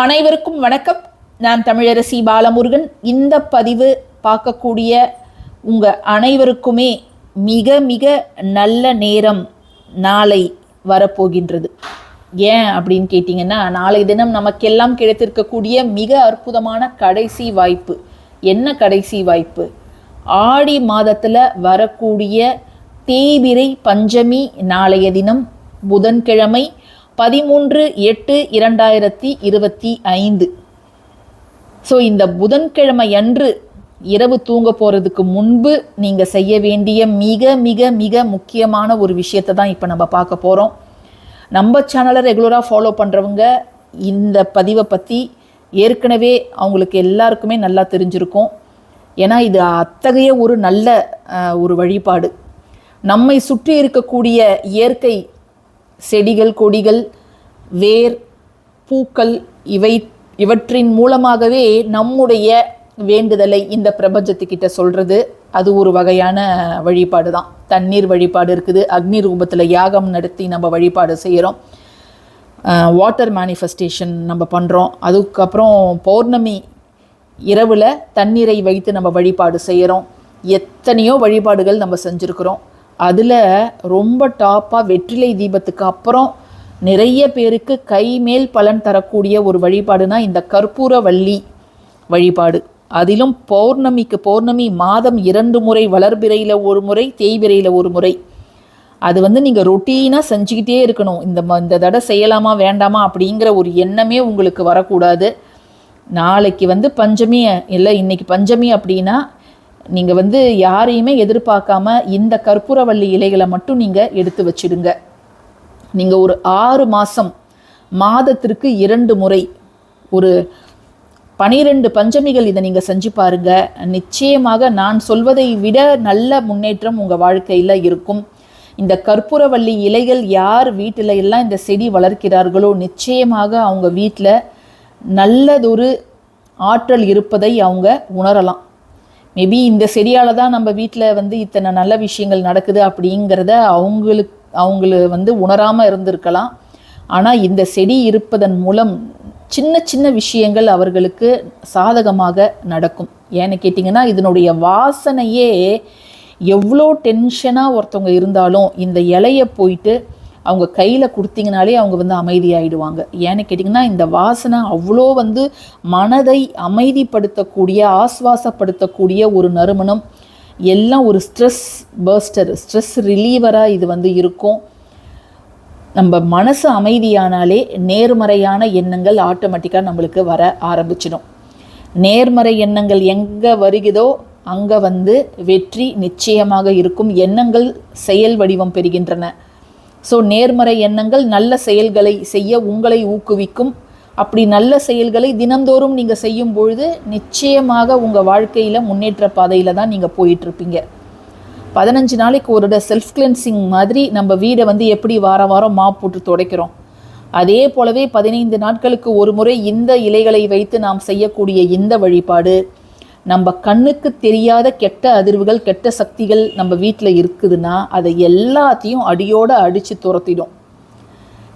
அனைவருக்கும் வணக்கம். நான் தமிழரசி பாலமுருகன். இந்த பதிவு பார்க்கக்கூடிய உங்கள் அனைவருக்குமே மிக மிக நல்ல நேரம் நாளை வரப்போகின்றது. ஏன் அப்படின்னு கேட்டிங்கன்னா நாளை தினம் நமக்கெல்லாம் கிடைத்திருக்கக்கூடிய மிக அற்புதமான கடைசி வாய்ப்பு. என்ன கடைசி வாய்ப்பு? ஆடி மாதத்தில் வரக்கூடிய தேய்பிரை பஞ்சமி நாளைய தினம் புதன்கிழமை பதிமூன்று எட்டு இரண்டாயிரத்தி இருபத்தி ஐந்து. ஸோ இந்த புதன்கிழமை அன்று இரவு தூங்க போகிறதுக்கு முன்பு நீங்கள் செய்ய வேண்டிய மிக மிக மிக முக்கியமான ஒரு விஷயத்தை தான் இப்போ நம்ம பார்க்க போகிறோம் நம்ம சேனலை ரெகுலராக ஃபாலோ பண்ணுறவங்க இந்த பதிவை பற்றி ஏற்கனவே அவங்களுக்கு எல்லாருக்குமே நல்லா தெரிஞ்சிருக்கும். ஏன்னா இது அத்தகைய ஒரு நல்ல ஒரு வழிபாடு. நம்மை சுற்றி இருக்கக்கூடிய இயற்கை செடிகள் கொடிகள் வேர் பூக்கள் இவை இவற்றின் மூலமாகவே நம்முடைய வேண்டுதலை இந்த பிரபஞ்சத்துக்கிட்ட சொல்கிறது அது ஒரு வகையான வழிபாடு தான். தண்ணீர் வழிபாடு இருக்குது. அக்னி ரூபத்தில் யாகம் நடத்தி நம்ம வழிபாடு செய்கிறோம் வாட்டர் மேனிஃபெஸ்டேஷன் நம்ம பண்ணுறோம் அதுக்கப்புறம் பௌர்ணமி இரவில் தண்ணீரை வைத்து நம்ம வழிபாடு செய்கிறோம் எத்தனையோ வழிபாடுகள் நம்ம செஞ்சுருக்கிறோம். அதில் ரொம்ப டாப்பாக வெற்றிலை தீபத்துக்கு அப்புறம் நிறைய பேருக்கு கைமேல் பலன் தரக்கூடிய ஒரு வழிபாடுனா இந்த கற்பூர வள்ளி வழிபாடு. அதிலும் பௌர்ணமிக்கு பௌர்ணமி மாதம் இரண்டு முறை வளர்பிறையில் ஒரு முறை தேய்பிறையில் ஒரு முறை. அது வந்து நீங்கள் ரொட்டீனாக செஞ்சுக்கிட்டே இருக்கணும். இந்த ம இந்த தடவை செய்யலாமா வேண்டாமா அப்படிங்கிற ஒரு எண்ணமே உங்களுக்கு வரக்கூடாது. நாளைக்கு வந்து பஞ்சமி இல்லை இன்னைக்கு பஞ்சமி அப்படின்னா நீங்கள் வந்து யாரையுமே எதிர்பார்க்காம இந்த கற்பூரவள்ளி இலைகளை மட்டும் நீங்கள் எடுத்து வச்சிடுங்க. நீங்கள் ஒரு ஆறு மாதம் மாதத்திற்கு இரண்டு முறை ஒரு பனிரெண்டு பஞ்சமிகள் இதை நீங்கள் செஞ்சு பாருங்க. நிச்சயமாக நான் சொல்வதை விட நல்ல முன்னேற்றம் உங்கள் வாழ்க்கையில் இருக்கும். இந்த கற்பூரவள்ளி இலைகள் யார் வீட்டில் எல்லாம் இந்த செடி வளர்க்கிறார்களோ நிச்சயமாக அவங்க வீட்டில் நல்லதொரு ஆற்றல் இருப்பதை அவங்க உணரலாம். மேபி இந்த செடியால் தான் நம்ம வீட்டில் வந்து இத்தனை நல்ல விஷயங்கள் நடக்குது அப்படிங்கிறத அவங்களுக்கு அவங்கள வந்து உணராமல் இருந்திருக்கலாம். ஆனால் இந்த செடி இருப்பதன் மூலம் சின்ன சின்ன விஷயங்கள் அவர்களுக்கு சாதகமாக நடக்கும். ஏன்னு கேட்டிங்கன்னா இதனுடைய வாசனையே எவ்வளோ டென்ஷனாக ஒருத்தவங்க இருந்தாலும் இந்த இலையை போயிட்டு அவங்க கையில் கொடுத்தீங்கனாலே அவங்க வந்து அமைதியாகிடுவாங்க ஏன்னு கேட்டிங்கன்னா இந்த வாசனை அவ்வளோ வந்து மனதை அமைதிப்படுத்தக்கூடிய ஆஸ்வாசப்படுத்தக்கூடிய ஒரு நறுமணம். எல்லாம் ஒரு ஸ்ட்ரெஸ் பர்ஸ்டர் ஸ்ட்ரெஸ் ரிலீவராக இது வந்து இருக்கும். நம்ம மனசு அமைதியானாலே நேர்மறையான எண்ணங்கள் ஆட்டோமேட்டிக்காக நம்மளுக்கு வர ஆரம்பிச்சிடும். நேர்மறை எண்ணங்கள் எங்கே வருகிறதோ அங்கே வந்து வெற்றி நிச்சயமாக இருக்கும். எண்ணங்கள் செயல் வடிவம் பெறுகின்றன. ஸோ நேர்மறை எண்ணங்கள் நல்ல செயல்களை செய்ய உங்களை ஊக்குவிக்கும். அப்படி நல்ல செயல்களை தினந்தோறும் நீங்கள் செய்யும் பொழுது நிச்சயமாக உங்கள் வாழ்க்கையில் முன்னேற்ற பாதையில் தான் நீங்கள் போயிட்டுருப்பீங்க. பதினஞ்சு நாளைக்கு ஒரு செல்ஃப் கிளென்சிங் மாதிரி நம்ம வீடை வந்து எப்படி வாரம் வாரம் மாப் போட்டு துடைக்கிறோம். அதே போலவே பதினைந்து நாட்களுக்கு ஒரு முறை இந்த இலைகளை வைத்து நாம் செய்யக்கூடிய இந்த வழிபாடு நம்ம கண்ணுக்கு தெரியாத கெட்ட அதிர்வுகள் கெட்ட சக்திகள் நம்ம வீட்டில் இருக்குதுன்னா அதை எல்லாத்தையும் அடியோடு அடித்து துரத்திடும்.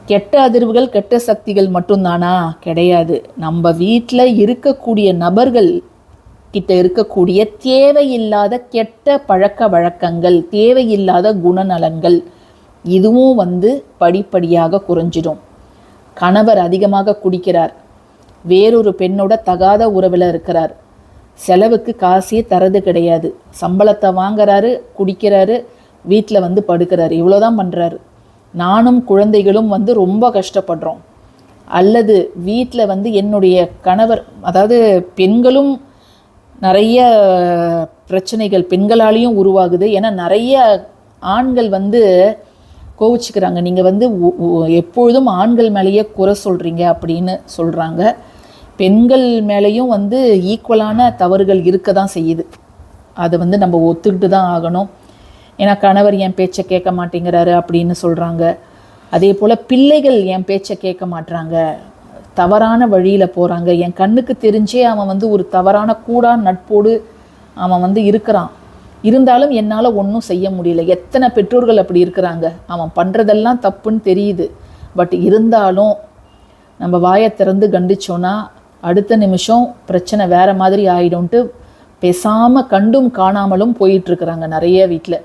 கெட்ட அதிர்வுகள் கெட்ட சக்திகள் மட்டும்தானா? கிடையாது. நம்ம வீட்டில் இருக்கக்கூடிய நபர்கள் கிட்ட இருக்கக்கூடிய தேவையில்லாத கெட்ட பழக்க வழக்கங்கள் தேவையில்லாத குணநலன்கள் இதுவும் வந்து படிப்படியாக குறைஞ்சிடும். கணவர் அதிகமாக குடிக்கிறார். வேறொரு பெண்ணோட தகாத உறவில் இருக்கிறார். செலவுக்கு காசே தரது கிடையாது. சம்பளத்தை வாங்குறாரு குடிக்கிறாரு வீட்டில் வந்து படுக்கிறாரு. இவ்வளோதான் பண்ணுறாரு நானும் குழந்தைகளும் வந்து ரொம்ப கஷ்டப்படுறோம். அல்லது வீட்டில் வந்து என்னுடைய கணவர் அதாவது பெண்களும் நிறைய பிரச்சனைகள் பெண்களாலேயும் உருவாகுது. ஏன்னா நிறைய ஆண்கள் வந்து கோவிச்சுக்கிறாங்க. நீங்கள் வந்து எப்பொழுதும் ஆண்கள் மேலேயே குறை சொல்கிறீங்க அப்படின்னு சொல்கிறாங்க பெண்கள் மேலேயும் வந்து ஈக்குவலான தவறுகள் இருக்க தான் செய்யுது. அதை வந்து நம்ம ஒத்துக்கிட்டு தான் ஆகணும். ஏன்னா கணவர் என் பேச்சை கேட்க மாட்டேங்கிறாரு அப்படின்னு சொல்கிறாங்க அதே போல் பிள்ளைகள் என் பேச்சை கேட்க மாட்றாங்க. தவறான வழியில் போகிறாங்க என் கண்ணுக்கு தெரிஞ்சே அவன் வந்து ஒரு தவறான கூடா நட்போடு அவன் வந்து இருக்கிறான். இருந்தாலும் என்னால் ஒன்றும் செய்ய முடியல. எத்தனை பெற்றோர்கள் அப்படி இருக்கிறாங்க? அவன் பண்ணுறதெல்லாம் தப்புன்னு தெரியுது. பட் இருந்தாலும் நம்ம வாயை திறந்து கண்டிச்சோன்னா அடுத்த நிமிஷம் பிரச்சனை வேற மாதிரி ஆகிடும்ட்டு பேசாமல் கண்டும் காணாமலும் போயிட்டுருக்குறாங்க நிறைய வீட்டில்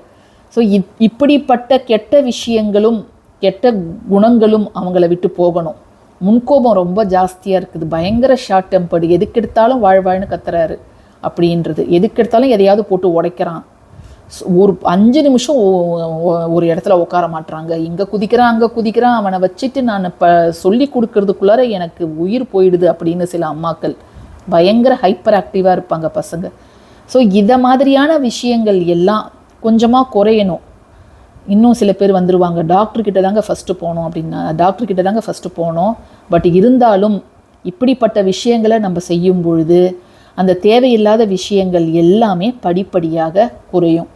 ஸோ இப் இப்படிப்பட்ட கெட்ட விஷயங்களும் கெட்ட குணங்களும் அவங்கள விட்டு போகணும். முன்கோபம் ரொம்ப ஜாஸ்தியாக இருக்குது. பயங்கர ஷார்ட் டெம்பர்டு எதுக்கெடுத்தாலும் வாழ்வாழ்னு கத்துறாரு அப்படின்றது. எதுக்கெடுத்தாலும் எதையாவது போட்டு உடைக்கிறான். ஒரு அஞ்சு நிமிஷம் ஒரு இடத்துல உட்கார மாட்டுறாங்க இங்கே குதிக்கிறான் அங்கே குதிக்கிறான். அவனை வச்சுட்டு நான் இப்போ சொல்லி கொடுக்கறதுக்குள்ளார எனக்கு உயிர் போயிடுது அப்படின்னு சில அம்மாக்கள் பயங்கர ஹைப்பர் ஆக்டிவாக இருப்பாங்க பசங்க. ஸோ இதை மாதிரியான விஷயங்கள் எல்லாம் கொஞ்சமாக குறையணும். இன்னும் சில பேர் வந்துடுவாங்க டாக்டர்கிட்ட தாங்க ஃபஸ்ட்டு போனோம் அப்படின்னா டாக்டர் கிட்ட தாங்க ஃபஸ்ட்டு போனோம். பட் இருந்தாலும் இப்படிப்பட்ட விஷயங்களை நம்ம செய்யும் பொழுது அந்த தேவையில்லாத விஷயங்கள் எல்லாமே படிப்படியாக குறையும்.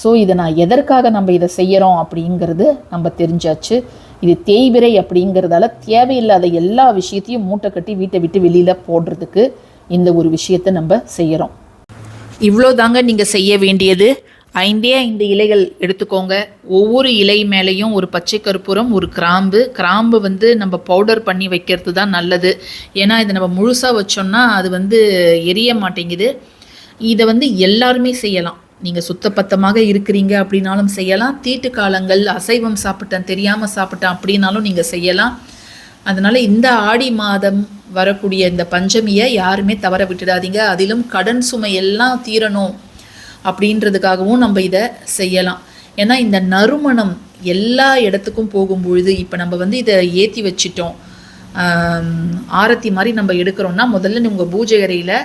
ஸோ இதை நான் எதற்காக நம்ம இதை செய்கிறோம் அப்படிங்கிறது நம்ம தெரிஞ்சாச்சு. இது தேய்விரை அப்படிங்கிறதால தேவையில்லாத எல்லா விஷயத்தையும் மூட்டை கட்டி வீட்டை விட்டு வெளியில் போடுறதுக்கு இந்த ஒரு விஷயத்தை நம்ம செய்கிறோம் இவ்வளோ தாங்க நீங்கள் செய்ய வேண்டியது. ஐந்தே ஐந்து இலைகள் எடுத்துக்கோங்க. ஒவ்வொரு இலை மேலேயும் ஒரு பச்சை கற்பூரம் ஒரு கிராம்பு. கிராம்பு வந்து நம்ம பவுடர் பண்ணி வைக்கிறது தான் நல்லது. ஏன்னா இதை நம்ம முழுசாக வச்சோம்னா அது வந்து எரிய மாட்டேங்குது. இதை வந்து எல்லாருமே செய்யலாம். நீங்கள் சுத்தப்பத்தமாக இருக்கிறீங்க அப்படின்னாலும் செய்யலாம். தீட்டு காலங்கள் அசைவம் சாப்பிட்டேன் தெரியாமல் சாப்பிட்டேன் அப்படின்னாலும் நீங்கள் செய்யலாம். அதனால் இந்த ஆடி மாதம் வரக்கூடிய இந்த பஞ்சமியை யாருமே தவற விட்டுடாதீங்க. அதிலும் கடன் சுமை எல்லாம் தீரணும் அப்படின்றதுக்காகவும் நம்ம இதை செய்யலாம். ஏன்னா இந்த நறுமணம் எல்லா இடத்துக்கும் போகும்பொழுது இப்போ நம்ம வந்து இதை ஏற்றி வச்சிட்டோம். ஆரத்தி மாதிரி நம்ம எடுக்கிறோம்னா முதல்ல உங்கள் பூஜை அறையில்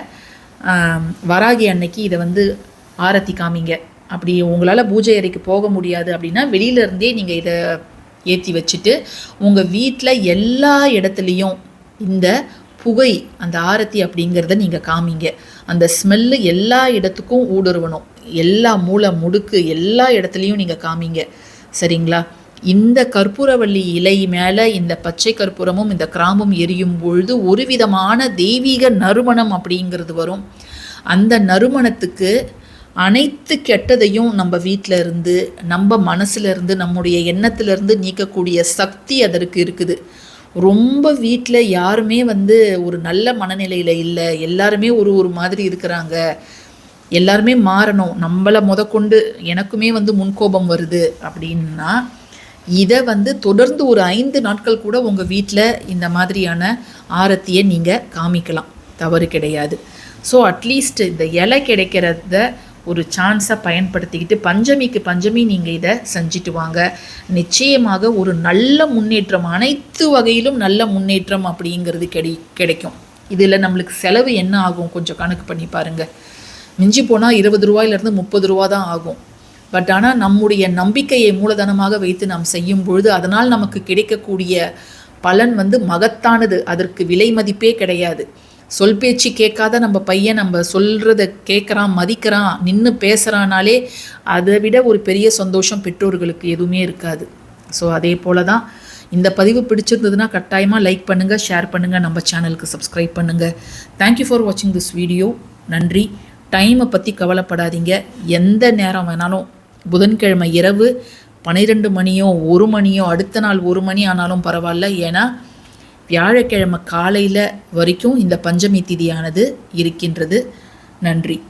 வராகி அன்னைக்கு இதை வந்து ஆரத்தி காமிங்க. அப்படி உங்களால் பூஜை அறைக்கு போக முடியாது அப்படின்னா வெளியில இருந்தே நீங்கள் இதை ஏற்றி வச்சுட்டு உங்கள் வீட்டில் எல்லா இடத்துலையும் இந்த புகை அந்த ஆரத்தி அப்படிங்கிறத நீங்கள் காமிங்க. அந்த ஸ்மெல்லு எல்லா இடத்துக்கும் ஊடுருவணும். எல்லா மூளை முடுக்கு எல்லா இடத்துலையும் நீங்கள் காமிங்க. சரிங்களா? இந்த கற்பூரவள்ளி இலை மேலே இந்த பச்சை கற்பூரமும் இந்த கிராம்பும் எரியும் பொழுது ஒரு விதமான தெய்வீக நறுமணம் அப்படிங்கிறது வரும். அந்த நறுமணத்துக்கு அனைத்து கெட்டதையும் நம்ம வீட்டில் இருந்து நம்ம மனசுலேருந்து நம்முடைய எண்ணத்துலேருந்து நீக்கக்கூடிய சக்தி அதற்கு இருக்குது. ரொம்ப வீட்டில் யாருமே வந்து ஒரு நல்ல மனநிலையில் இல்லை. எல்லாருமே ஒரு ஒரு மாதிரி இருக்கிறாங்க. எல்லாருமே மாறணும். நம்மளை முதற்கொண்டு எனக்குமே வந்து முன்கோபம் வருது அப்படின்னா இதை வந்து தொடர்ந்து ஒரு ஐந்து நாட்கள் கூட உங்கள் வீட்டில் இந்த மாதிரியான ஆரத்தியை நீங்கள் காமிக்கலாம். தவறு கிடையாது. ஸோ அட்லீஸ்ட் இந்த இலை கிடைக்கிறத ஒரு சான்ஸை பயன்படுத்திக்கிட்டு பஞ்சமிக்கு பஞ்சமி நீங்கள் இதை செஞ்சுட்டு வாங்க. நிச்சயமாக ஒரு நல்ல முன்னேற்றம் அனைத்து வகையிலும் நல்ல முன்னேற்றம் அப்படிங்கிறது கிடை கிடைக்கும். இதில் நம்மளுக்கு செலவு என்ன ஆகும்? கொஞ்சம் கணக்கு பண்ணி பாருங்கள் மிஞ்சி போனால் இருபது ரூபாயிலேருந்து முப்பது ரூபா தான் ஆகும். பட் ஆனால் நம்முடைய நம்பிக்கையை மூலதனமாக வைத்து நாம் செய்யும் பொழுது அதனால் நமக்கு கிடைக்கக்கூடிய பலன் வந்து மகத்தானது. அதற்கு விலை மதிப்பே கிடையாது. சொல் பேச்சு கேட்காத நம்ம பையன் நம்ம சொல்கிறத கேட்குறான் மதிக்கிறான் நின்று பேசுகிறானாலே அதை விட ஒரு பெரிய சந்தோஷம் பெற்றோர்களுக்கு எதுவுமே இருக்காது. ஸோ அதே போல தான் இந்த பதிவு பிடிச்சிருந்ததுன்னா கட்டாயமாக லைக் பண்ணுங்கள் ஷேர் பண்ணுங்கள் நம்ம சேனலுக்கு சப்ஸ்கிரைப் பண்ணுங்கள் தேங்க்யூ ஃபார் வாட்சிங் திஸ் வீடியோ நன்றி. டைமை பற்றி கவலைப்படாதீங்க. எந்த நேரம் வேணாலும் புதன்கிழமை இரவு பன்னிரெண்டு மணியோ ஒரு மணியோ அடுத்த நாள் ஒரு மணி ஆனாலும் பரவாயில்ல. ஏன்னா வியாழக்கிழமை காலையில் வரைக்கும் இந்த பஞ்சமி திதியானது இருக்கின்றது. நன்றி.